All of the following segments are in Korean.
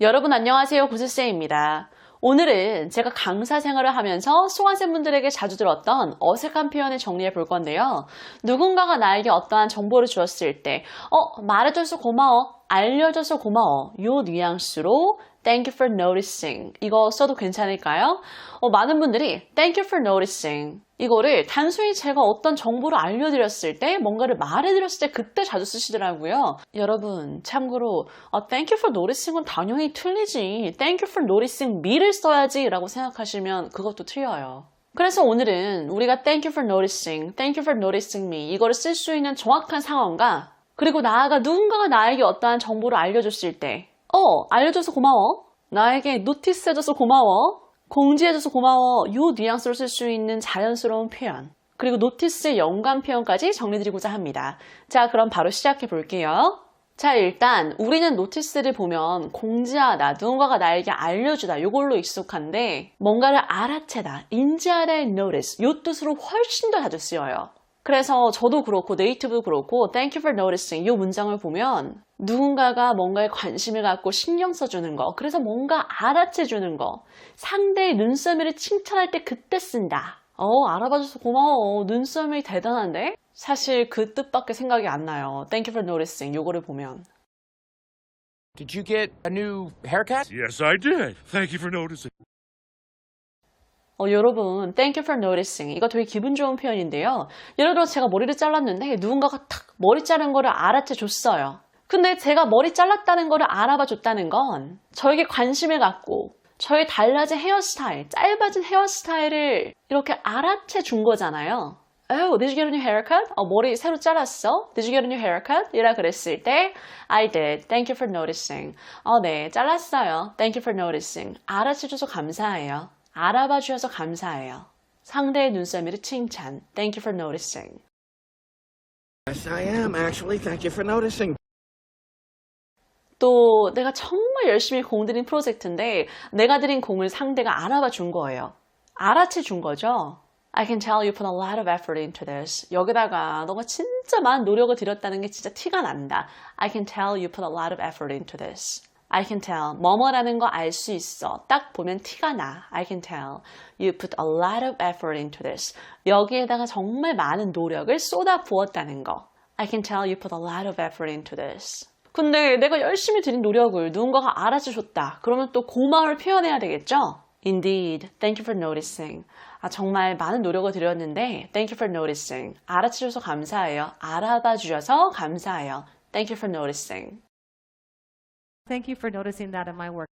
여러분 안녕하세요. 구슬쌤입니다. 오늘은 제가 강사 생활을 하면서 수강생분들에게 자주 들었던 어색한 표현을 정리해 볼 건데요. 누군가가 나에게 어떠한 정보를 주었을 때, 어, 말해줘서 고마워, 알려줘서 고마워, 요 뉘앙스로 Thank you for noticing. 이거 써도 괜찮을까요? 어, 많은 분들이 Thank you for noticing. 이거를 단순히 제가 어떤 정보를 알려드렸을 때, 뭔가를 말해드렸을 때 그때 자주 쓰시더라고요. 여러분, 참고로 어, Thank you for noticing은 당연히 틀리지. Thank you for noticing me를 써야지 라고 생각하시면 그것도 틀려요. 그래서 오늘은 우리가 Thank you for noticing, Thank you for noticing me 이거를 쓸 수 있는 정확한 상황과 그리고 나아가 누군가가 나에게 어떠한 정보를 알려줬을 때 어, 알려줘서 고마워. 나에게 노티스 해줘서 고마워. 공지해줘서 고마워. 요 뉘앙스로 쓸 수 있는 자연스러운 표현. 그리고 노티스의 연관 표현까지 정리드리고자 합니다. 자, 그럼 바로 시작해 볼게요. 자, 일단 우리는 노티스를 보면 공지하다, 누군가가 나에게 알려주다, 요걸로 익숙한데 뭔가를 알아채다, 인지하다의 notice, 요 뜻으로 훨씬 더 자주 쓰여요. 그래서 저도 그렇고 네이티브도 그렇고 thank you for noticing 이 문장을 보면 누군가가 뭔가에 관심을 갖고 신경 써주는 거 그래서 뭔가 알아채주는 거 상대의 눈썰미를 칭찬할 때 그때 쓴다 어 알아봐줘서 고마워 눈썰미 대단한데 사실 그 뜻밖에 생각이 안 나요 thank you for noticing 요거를 보면 Did you get a new haircut? Yes, I did. Thank you for noticing. 어, 여러분, thank you for noticing. 이거 되게 기분 좋은 표현인데요. 예를 들어 제가 머리를 잘랐는데 누군가가 탁 머리 자른 거를 알아채 줬어요. 근데 제가 머리 잘랐다는 거를 알아봐 줬다는 건 저에게 관심을 갖고 저의 달라진 헤어스타일, 짧아진 헤어스타일을 이렇게 알아채 준 거잖아요. Oh, did you get a new haircut? 어, 머리 새로 잘랐어? Did you get a new haircut? 이라 그랬을 때 I did. Thank you for noticing. 어, 네, 잘랐어요. Thank you for noticing. 알아채 줘서 감사해요. 알아봐 주셔서 감사해요. 상대의 눈썰미를 칭찬. Thank you for noticing. Yes, I am, actually. Thank you for noticing. 또 내가 정말 열심히 공들인 프로젝트인데 내가 들인 공을 상대가 알아봐 준 거예요. 알아채 준 거죠. I can tell you put a lot of effort into this. 여기다가 너가 진짜 많은 노력을 들였다는 게 진짜 티가 난다. I can tell you put a lot of effort into this. I can tell. 뭐뭐라는 거 알 수 있어. 딱 보면 티가 나. I can tell. You put a lot of effort into this. 여기에다가 정말 많은 노력을 쏟아 부었다는 거. I can tell you put a lot of effort into this. 근데 내가 열심히 들인 노력을 누군가가 알아주셨다. 그러면 또 고마움을 표현해야 되겠죠? Indeed. Thank you for noticing. 아, 정말 많은 노력을 들였는데 Thank you for noticing. 알아주셔서 감사해요. 알아봐 주셔서 감사해요. Thank you for noticing. Thank you for noticing that in my work.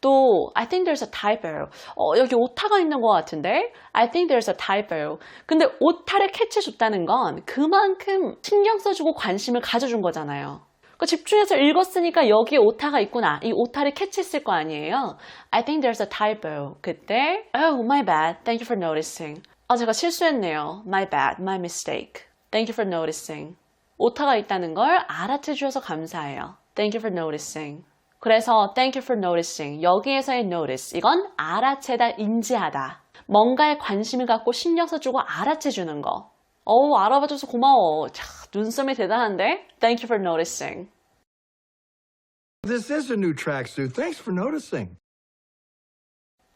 또 I think there's a typo. 어, 여기 오타가 있는 것 같은데 I think there's a typo. 근데 오타를 캐치해줬다는 건 그만큼 신경 써주고 관심을 가져준 거잖아요. 그 집중해서 읽었으니까 여기에 오타가 있구나. 이 오타를 캐치했을 거 아니에요. I think there's a typo. 그때 Oh, my bad. Thank you for noticing. 아, 제가 실수했네요. My bad. My mistake. Thank you for noticing. 오타가 있다는 걸 알아채 주셔서 감사해요. Thank you for noticing. 그래서 thank you for noticing 여기에서의 notice 이건 알아채다 인지하다 뭔가에 관심을 갖고 신경 써주고 알아채 주는 거 어우 알아봐줘서 고마워 자, 눈썹이 대단한데 thank you for noticing This is a new tracksuit. Thanks for noticing.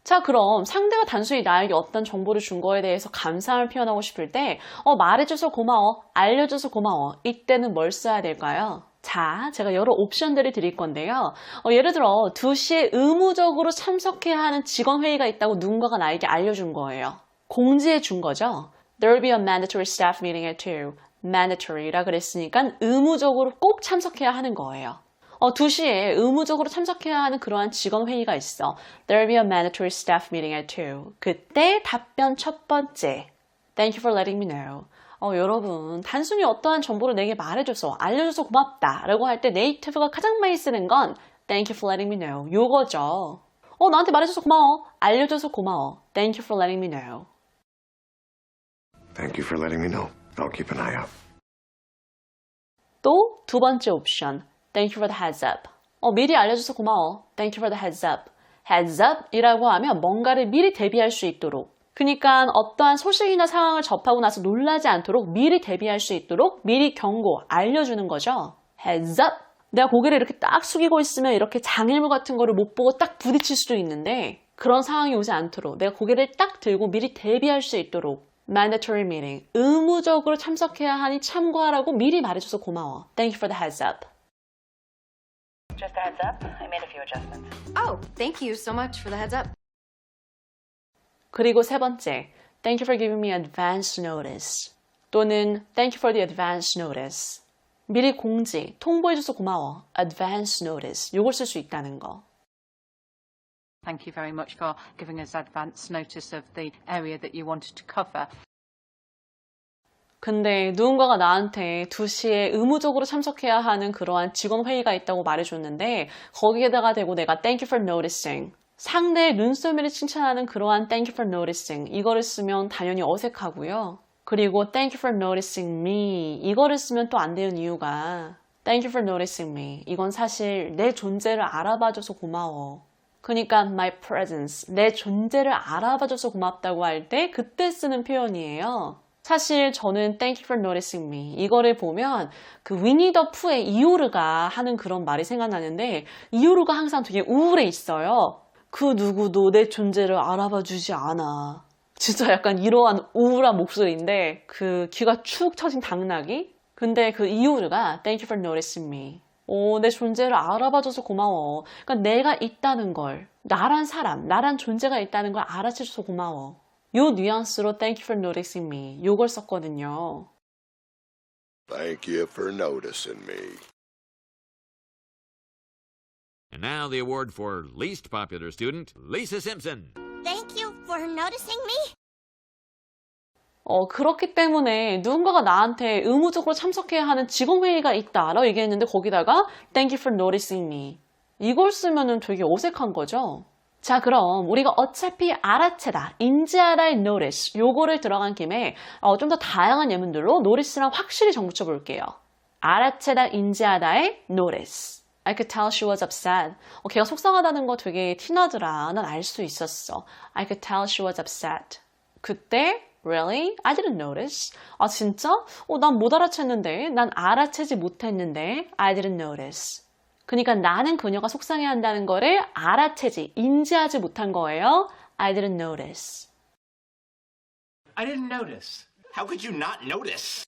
자 그럼 상대가 단순히 나에게 어떤 정보를 준 거에 대해서 감사함을 표현하고 싶을 때 어, 말해줘서 고마워 알려줘서 고마워 이때는 뭘 써야 될까요? 자, 제가 여러 옵션들을 드릴 건데요. 어, 예를 들어 2시에 의무적으로 참석해야 하는 직원 회의가 있다고 누군가가 나에게 알려준 거예요. 공지해 준 거죠. There will be a mandatory staff meeting at 2. mandatory라 그랬으니까 의무적으로 꼭 참석해야 하는 거예요. 어, 2시에 의무적으로 참석해야 하는 그러한 직원 회의가 있어. There will be a mandatory staff meeting at 2. 그때 답변 첫 번째. Thank you for letting me know. 어, 여러분, 단순히 어떠한 정보를 내게 말해줘서, 알려줘서 고맙다. 라고 할 때 네이티브가 가장 많이 쓰는 건 Thank you for letting me know. 요거죠. 어, 나한테 말해줘서 고마워. 알려줘서 고마워. Thank you for letting me know. Thank you for letting me know. I'll keep an eye out. 또 두 번째 옵션. Thank you for the heads up. 어, 미리 알려줘서 고마워. Thank you for the heads up. heads up 이라고 하면 뭔가를 미리 대비할 수 있도록. 그러니까 어떠한 소식이나 상황을 접하고 나서 놀라지 않도록 미리 대비할 수 있도록 미리 경고, 알려주는 거죠. heads up. 내가 고개를 이렇게 딱 숙이고 있으면 이렇게 장애물 같은 거를 못 보고 딱 부딪힐 수도 있는데 그런 상황이 오지 않도록 내가 고개를 딱 들고 미리 대비할 수 있도록 mandatory meeting 의무적으로 참석해야 하니 참고하라고 미리 말해줘서 고마워. Thank you for the heads up. Just a heads up, I made a few adjustments. Oh, thank you so much for the heads up. 그리고 세 번째, thank you for giving me advance notice 또는 thank you for the advance notice 미리 공지, 통보해줘서 고마워. advance notice 요걸 쓸 수 있다는 거. Thank you very much for giving us advance notice of the area that you wanted to cover. 근데 누군가가 나한테 2시에 의무적으로 참석해야 하는 그러한 직원 회의가 있다고 말해줬는데 거기에다가 대고 내가 thank you for noticing 상대의 눈썰미를 칭찬하는 그러한 thank you for noticing 이거를 쓰면 당연히 어색하고요. 그리고 thank you for noticing me 이거를 쓰면 또 안 되는 이유가 thank you for noticing me 이건 사실 내 존재를 알아봐줘서 고마워. 그러니까 my presence 내 존재를 알아봐줘서 고맙다고 할 때 그때 쓰는 표현이에요. 사실 저는 thank you for noticing me 이거를 보면 그 위니 더 푸의 이오르가 하는 그런 말이 생각나는데 이오르가 항상 되게 우울해 있어요. 그 누구도 내 존재를 알아봐 주지 않아. 진짜 약간 이러한 우울한 목소리인데 그 귀가 축 처진 당나귀? 근데 그 이오르가 thank you for noticing me 오, 내 존재를 알아봐줘서 고마워. 그러니까 내가 있다는 걸, 나란 사람, 나란 존재가 있다는 걸 알아채줘서 고마워. 요 뉘앙스로 thank you for noticing me 요걸 썼거든요. Thank you for noticing me. And now the award for least popular student, Lisa Simpson. Thank you for noticing me. 어, 그렇기 때문에 누군가가 나한테 의무적으로 참석해야 하는 직원회의가 있다 라고 얘기했는데 거기다가 thank you for noticing me 이걸 쓰면은 되게 어색한 거죠. 자, 그럼 우리가 어차피 알아채다, 인지하다의 notice 요거를 들어간 김에 어, 좀 더 다양한 예문들로 notice랑 확실히 정붙여 볼게요. 알아채다, 인지하다의 notice. I could tell she was upset. 어, 걔가 속상하다는 거 되게 티나더라. 난 알 수 있었어. I could tell she was upset. 그때 Really? I didn't notice. 아 진짜? 어, 난 못 알아챘는데. 난 알아채지 못했는데. I didn't notice. 그러니까 나는 그녀가 속상해한다는 거를 알아채지, 인지하지 못한 거예요. I didn't notice. I didn't notice. How could you not notice?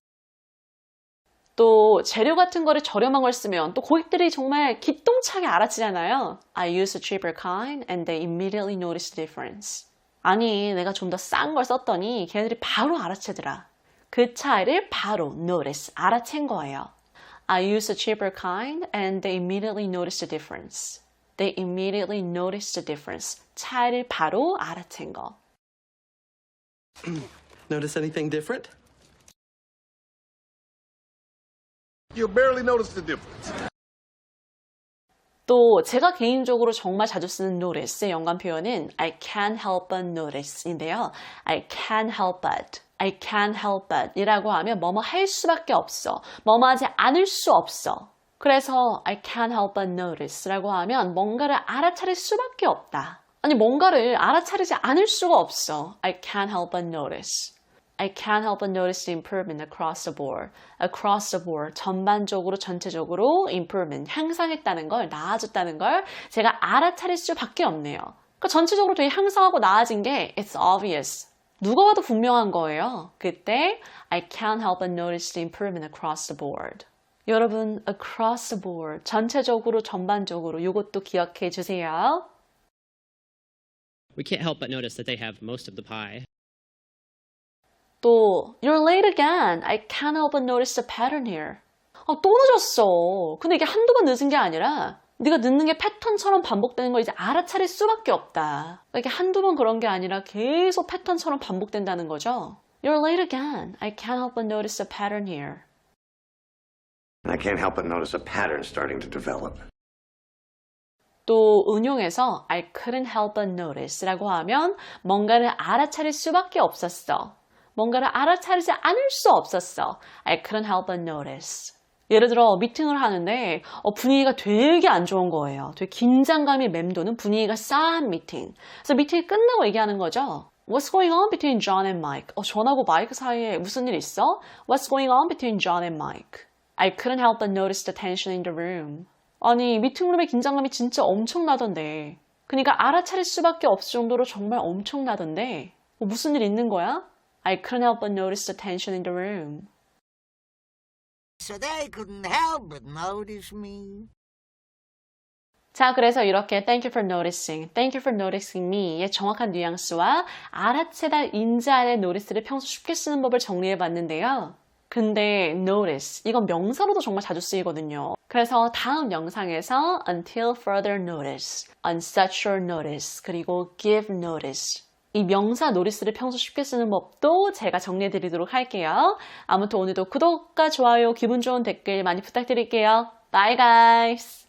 또 재료 같은 거를 저렴한 걸 쓰면 또 고객들이 정말 기똥차게 알아채잖아요. I used a cheaper kind and they immediately noticed the difference. 아니, 내가 좀 더 싼 걸 썼더니 걔네들이 바로 알아채더라. 그 차이를 바로 notice, 알아챈 거예요. I used a cheaper kind and they immediately noticed the difference. They immediately noticed the difference. 차이를 바로 알아챈 거. Notice anything different? You barely noticed the difference. 또 제가 개인적으로 정말 자주 쓰는 notice의 연관 표현은 I can't help but notice인데요. I can't help but, I can't help but 이라고 하면 뭐뭐 할 수밖에 없어. 뭐뭐 하지 않을 수 없어. 그래서 I can't help but notice라고 하면 뭔가를 알아차릴 수밖에 없다. 아니 뭔가를 알아차리지 않을 수가 없어. I can't help but notice. I can't help but notice the improvement across the board. across the board. 전반적으로, 전체적으로 improvement. 향상했다는 걸, 나아졌다는 걸 제가 알아차릴 수밖에 없네요. 그러니까 전체적으로 되게 향상하고 나아진 게 it's obvious. 누가 봐도 분명한 거예요. 그때 I can't help but notice the improvement across the board. 여러분, across the board. 전체적으로, 전반적으로 이것도 기억해 주세요. We can't help but notice that they have most of the pie. 또 You're late again. I can't help but notice the pattern here. 아, 또 늦었어. 근데 이게 한두 번 늦은 게 아니라 네가 늦는 게 패턴처럼 반복되는 걸 이제 알아차릴 수밖에 없다. 그러니까 이게 한두 번 그런 게 아니라 계속 패턴처럼 반복된다는 거죠. You're late again. I can't help but notice the pattern here. I can't help but notice a pattern starting to develop. 또 응용해서 I couldn't help but notice라고 하면 뭔가를 알아차릴 수밖에 없었어. 뭔가를 알아차리지 않을 수 없었어. I couldn't help but notice. 예를 들어 미팅을 하는데 어, 분위기가 되게 안 좋은 거예요. 되게 긴장감이 맴도는 분위기가 싸한 미팅. 그래서 미팅이 끝나고 얘기하는 거죠. What's going on between John and Mike? 어, 전하고 마이크 사이에 무슨 일 있어? What's going on between John and Mike? I couldn't help but notice the tension in the room. 아니, 미팅룸의 긴장감이 진짜 엄청나던데. 그러니까 알아차릴 수밖에 없을 정도로 정말 엄청나던데. 뭐 무슨 일 있는 거야? I couldn't help but notice the tension in the room. So they couldn't help but notice me. 자, 그래서 이렇게 thank you for noticing, thank you for noticing me의 정확한 뉘앙스와 알아채다 인자의 notice를 평소 쉽게 쓰는 법을 정리해 봤는데요. 근데 notice, 이건 명사로도 정말 자주 쓰이거든요. 그래서 다음 영상에서 until further notice, on such short notice, 그리고 give notice. 이 명사 notice를 평소 쉽게 쓰는 법도 제가 정리해 드리도록 할게요. 아무튼 오늘도 구독과 좋아요, 기분 좋은 댓글 많이 부탁드릴게요. Bye guys!